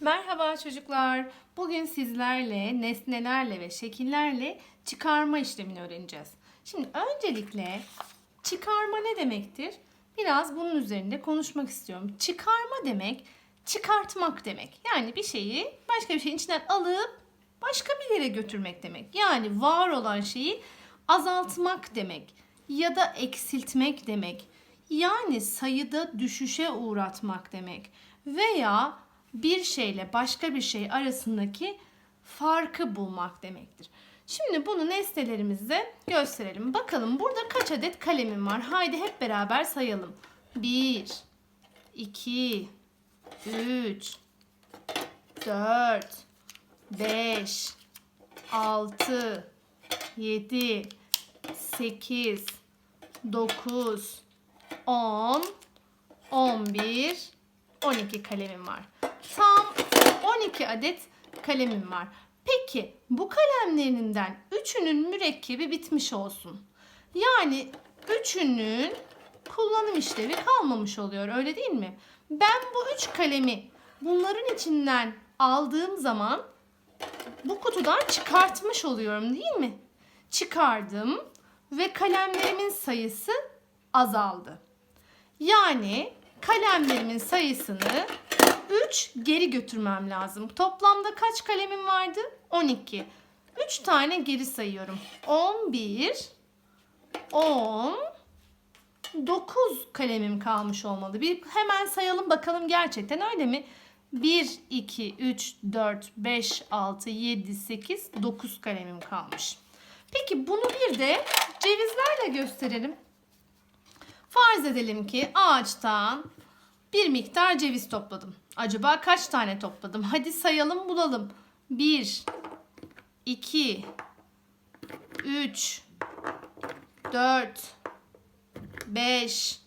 Merhaba çocuklar. Bugün sizlerle nesnelerle ve şekillerle çıkarma işlemini öğreneceğiz. Şimdi öncelikle çıkarma ne demektir? Biraz bunun üzerinde konuşmak istiyorum. Çıkarma demek çıkartmak demek. Yani bir şeyi başka bir şeyin içinden alıp başka bir yere götürmek demek. Yani var olan şeyi azaltmak demek ya da eksiltmek demek. Yani sayıda düşüşe uğratmak demek. Veya bir şeyle başka bir şey arasındaki farkı bulmak demektir. Şimdi bunu nesnelerimizde gösterelim. Bakalım burada kaç adet kalemim var? Haydi hep beraber sayalım. 1 2 3 4 5 6 7 8 9 10 11 12 kalemim var. Tam 12 adet kalemim var. Peki bu kalemlerinden üçünün mürekkebi bitmiş olsun. Yani üçünün kullanım işlevi kalmamış oluyor öyle değil mi? Ben bu üç kalemi bunların içinden aldığım zaman bu kutudan çıkartmış oluyorum değil mi? Çıkardım ve kalemlerimin sayısı azaldı. Yani kalemlerimin sayısını 3 geri götürmem lazım. Toplamda kaç kalemim vardı? 12. 3 tane geri sayıyorum. 11 10 9 kalemim kalmış olmalı. Bir hemen sayalım bakalım gerçekten öyle mi? 1 2 3 4 5 6 7 8 9 kalemim kalmış. Peki bunu bir de cevizlerle gösterelim. Farz edelim ki ağaçtan bir miktar ceviz topladım. Acaba kaç tane topladım? Hadi sayalım bulalım. 1 2 3 4 5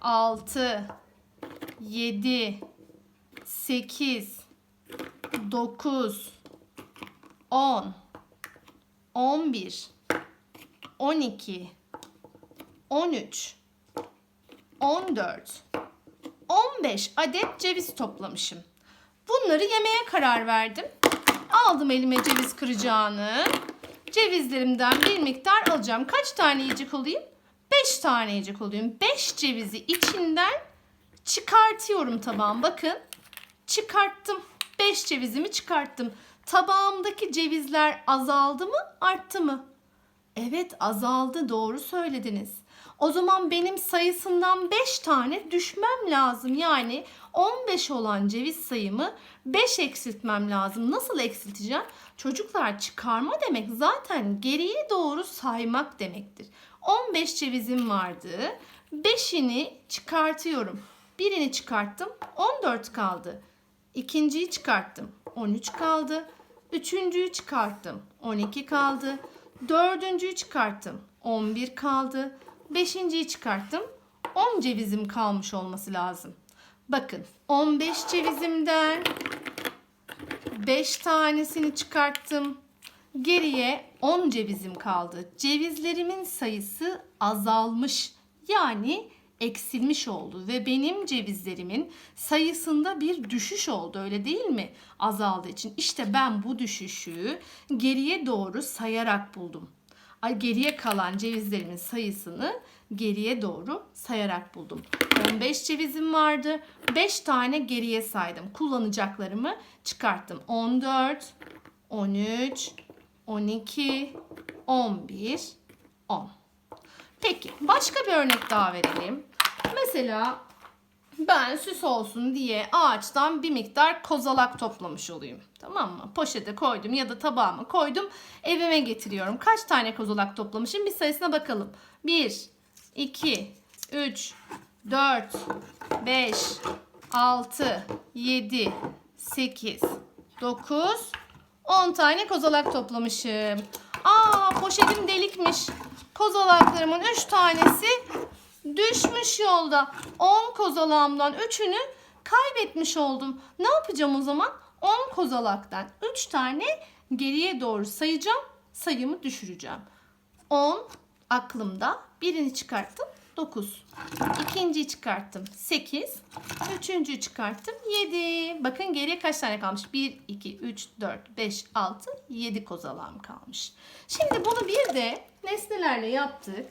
6 7 8 9 10 11 12 13 14 15 adet ceviz toplamışım. Bunları yemeye karar verdim. Aldım elime ceviz kıracağını. Cevizlerimden bir miktar alacağım. Kaç tane yiyecek olayım? 5 tane yiyecek olayım. 5 cevizi içinden çıkartıyorum tabağım. Bakın çıkarttım. 5 cevizimi çıkarttım. Tabağımdaki cevizler azaldı mı arttı mı? Evet azaldı doğru söylediniz. O zaman benim sayısından 5 tane düşmem lazım. Yani 15 olan ceviz sayımı 5 eksiltmem lazım. Nasıl eksilteceğim? Çocuklar çıkarma demek zaten geriye doğru saymak demektir. 15 cevizim vardı. 5'ini çıkartıyorum. Birini çıkarttım 14 kaldı. İkinciyi çıkarttım 13 kaldı. Üçüncüyü çıkarttım 12 kaldı. Dördüncüyü çıkarttım 11 kaldı. Beşinciyi çıkarttım. 10 cevizim kalmış olması lazım. Bakın 15 cevizimden 5 tanesini çıkarttım. Geriye 10 cevizim kaldı. Cevizlerimin sayısı azalmış. Yani eksilmiş oldu ve benim cevizlerimin sayısında bir düşüş oldu öyle değil mi? Azaldığı için. İşte ben bu düşüşü geriye doğru sayarak buldum geriye kalan cevizlerimin sayısını geriye doğru sayarak buldum. 15 cevizim vardı. 5 tane geriye saydım. Kullanacaklarımı çıkarttım. 14, 13, 12, 11, 10. Peki başka bir örnek daha verelim. Mesela ben süs olsun diye ağaçtan bir miktar kozalak toplamış olayım. Tamam mı? Poşete koydum ya da tabağıma koydum. Evime getiriyorum. Kaç tane kozalak toplamışım? Bir sayısına bakalım. 1, 2, 3, 4, 5, 6, 7, 8, 9, 10 tane kozalak toplamışım. Aa poşetim delikmiş. Kozalaklarımın 3 tanesi düşmüş yolda. 10 kozalağımdan 3'ünü kaybetmiş oldum. Ne yapacağım o zaman? 10 kozalaktan 3 tane geriye doğru sayacağım. Sayımı düşüreceğim. 10 aklımda. Birini çıkarttım. 9. İkinciyi çıkarttım. 8. Üçüncüyü çıkarttım. 7. Bakın geriye kaç tane kalmış? 1, 2, 3, 4, 5, 6, 7 kozalağım kalmış. Şimdi bunu bir de nesnelerle yaptık.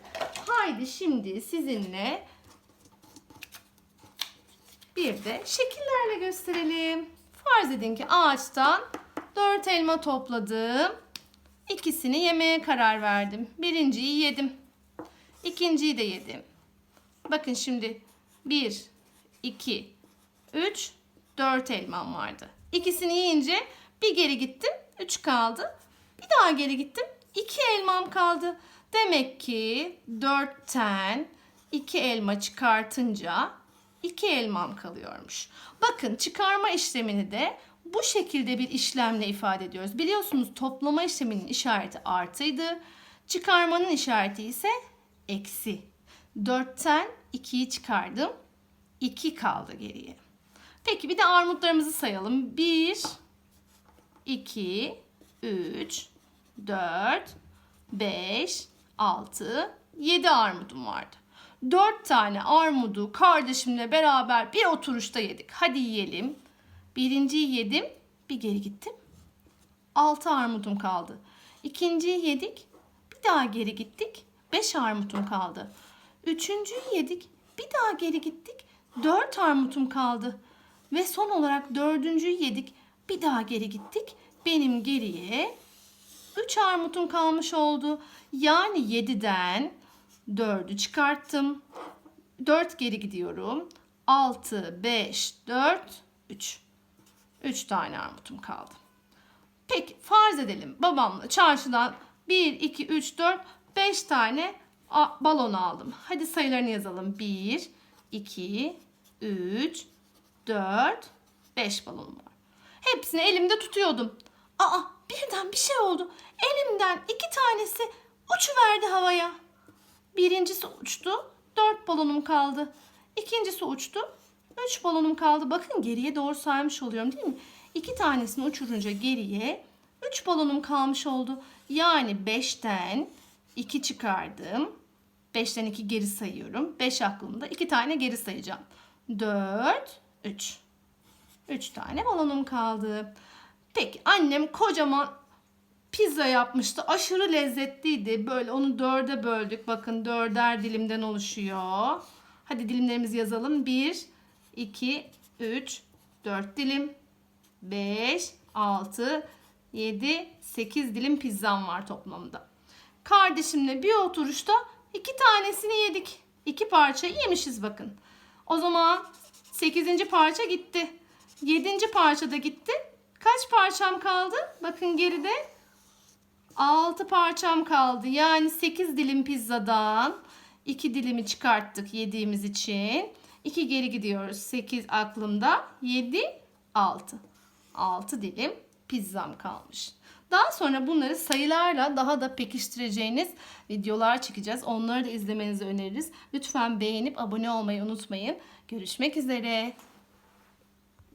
Haydi şimdi sizinle bir de şekillerle gösterelim. Farz edin ki ağaçtan 4 elma topladım. İkisini yemeye karar verdim. Birinciyi yedim. İkinciyi de yedim. Bakın şimdi 1, 2, 3, 4 elmam vardı. İkisini yiyince bir geri gittim. 3 kaldı. Bir daha geri gittim. 2 elmam kaldı. Demek ki 4'ten 2 elma çıkartınca 2 elmam kalıyormuş. Bakın çıkarma işlemini de bu şekilde bir işlemle ifade ediyoruz. Biliyorsunuz toplama işleminin işareti artıydı. Çıkarmanın işareti ise eksi. 4'ten 2'yi çıkardım. 2 kaldı geriye. Peki bir de armutlarımızı sayalım. 1, 2, 3, 4, 5, 6, 7 armudum vardı. 4 tane armudu kardeşimle beraber bir oturuşta yedik. Hadi yiyelim. Birinciyi yedim. Bir geri gittim. 6 armudum kaldı. İkinciyi yedik. Bir daha geri gittik. 5 armutum kaldı. Üçüncüyü yedik. Bir daha geri gittik. 4 armutum kaldı. Ve son olarak dördüncüyü yedik. Bir daha geri gittik. Benim geriye 3 armutum kalmış oldu. Yani 7'den 4'ü çıkarttım. 4 geri gidiyorum. 6, 5, 4, 3. 3 tane armutum kaldı. Peki farz edelim babamla çarşıdan 1, 2, 3, 4, 5 tane balon aldım. Hadi sayılarını yazalım. 1, 2, 3, 4, 5 balonum var. Hepsini elimde tutuyordum. Aa birden bir şey oldu. Elimden iki tanesi uçuverdi havaya. Birincisi uçtu. Dört balonum kaldı. İkincisi uçtu. Üç balonum kaldı. Bakın geriye doğru saymış oluyorum değil mi? İki tanesini uçurunca geriye üç balonum kalmış oldu. Yani beşten iki çıkardım. Beşten iki geri sayıyorum. Beş aklımda. iki tane geri sayacağım. Dört, üç. Üç tane balonum kaldı. Peki annem kocaman pizza yapmıştı. Aşırı lezzetliydi. Böyle onu dörde böldük. Bakın dörder dilimden oluşuyor. Hadi dilimlerimizi yazalım. 1, 2, 3, 4 dilim. 5, 6, 7, 8 dilim pizzam var toplamda. Kardeşimle bir oturuşta iki tanesini yedik. İki parça yemişiz bakın. O zaman 8. parça gitti. 7. parça da gitti. Kaç parçam kaldı? Bakın geride 6 parçam kaldı. Yani 8 dilim pizzadan 2 dilimi çıkarttık yediğimiz için. 2 geri gidiyoruz. 8 aklımda. 7 6. 6 dilim pizzam kalmış. Daha sonra bunları sayılarla daha da pekiştireceğiniz videolar çekeceğiz. Onları da izlemenizi öneririz. Lütfen beğenip abone olmayı unutmayın. Görüşmek üzere.